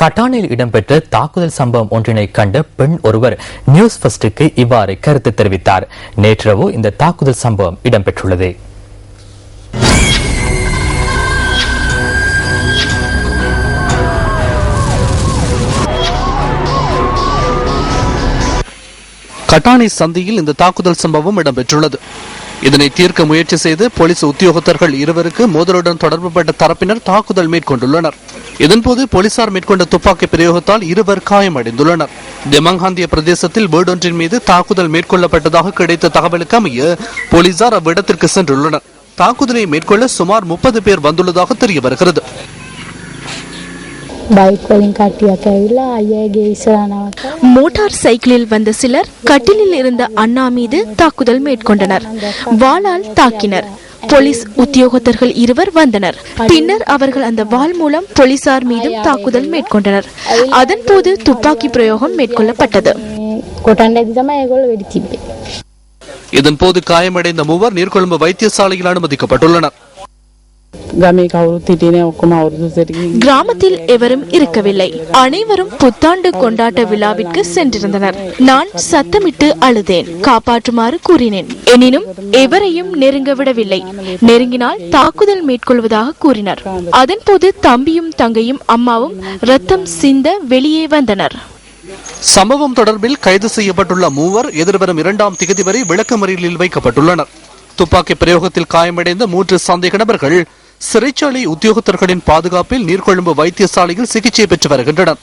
கட்டானில் இடம்பெற்ற தாக்குதல் சம்பவம் ஒன்றினை கண்ட பெண் ஒருவர் நியூஸ் ஃபர்ஸ்டுக்கு இவ்வாறு கருத்து தெரிவித்தார். நேற்றிரவு இந்த தாக்குதல் சம்பவம் இடம்பெற்றுள்ளது. கட்டானி சந்தியில் இந்த தாக்குதல் சம்பவம் இடம்பெற்றுள்ளது. இதனை தீர்க்க முயற்சி செய்து போலீஸ் உத்தியோகத்தர்கள் இருவருக்கு மோதலுடன் தொடர்புபட்ட தரப்பினர் தாக்குதல் மேற்கொண்டுள்ளனர். இதன்போது போலீசார் மேற்கொண்ட துப்பாக்கி பிரயோகத்தால் இருவர் காயமடைந்துள்ளனர். தெமங்காந்திய பிரதேசத்தில் வீடொன்றின் மீது தாக்குதல் மேற்கொள்ளப்பட்டதாக கிடைத்த தகவலுக்கு அமைய போலீசார் அவ்விடத்திற்கு சென்றுள்ளனர். தாக்குதலை மேற்கொள்ள சுமார் முப்பது பேர் வந்துள்ளதாக தெரிய வருகிறது பைக் வலிங் கட்டியாக்க இல்லை ஐயா கேசரானாக்க மோட்டார் சைக்கிளில் வந்த சிலர் கட்டிலில் இருந்த அண்ணா மீது தாக்குதல் மேற்கொண்டனர் வாளால் தாக்கினர் போலீஸ் உத்தியோகத்தர்கள் இருவர் வந்தனர் பின்னர் அவர்கள் அந்த வாள் மூலம் போலீசார் மீதும் தாக்குதல் மேற்கொண்டனர் அதன் போது துப்பாக்கி பிரயோகம் மேற்கொள்ளப்பட்டது இதன் போது காயமடைந்த மூவர் நீர்கொழும்பு வைத்தியசாலையில் அனுமதிக்கப்பட்டுள்ளனர் கிராமத்தில் எவரும் இருக்கவில்லை அனைவரும் புத்தாண்டு கொண்டாட்ட விழாவிற்கு சென்றிருந்தனர் நான் சத்தமிட்டு அழுதேன் காப்பாற்றுமாறு கூறினேன் எனினும் எவரையும் நெருங்க விடவில்லை நெருங்கினால் தாக்குதல் மேற்கொள்வதாக கூறினர் அதன்போது தம்பியும் தங்கையும் அம்மாவும் ரத்தம் சிந்த வெளியே வந்தனர் சம்பவம் தொடர்பில் கைது செய்யப்பட்டுள்ள மூவர் எதிர்வரும் இரண்டாம் திகதி வரை விளக்கமறியலில் வைக்கப்பட்டுள்ளனர் துப்பாக்கி பிரயோகத்தில் காயமடைந்த மூன்று சந்தேக நபர்கள் சிறைச்சாலை உத்தியோகத்தர்களின் பாதுகாப்பில் நீர்கொழும்பு வைத்தியசாலையில் சிகிச்சை பெற்று வருகின்றனர்.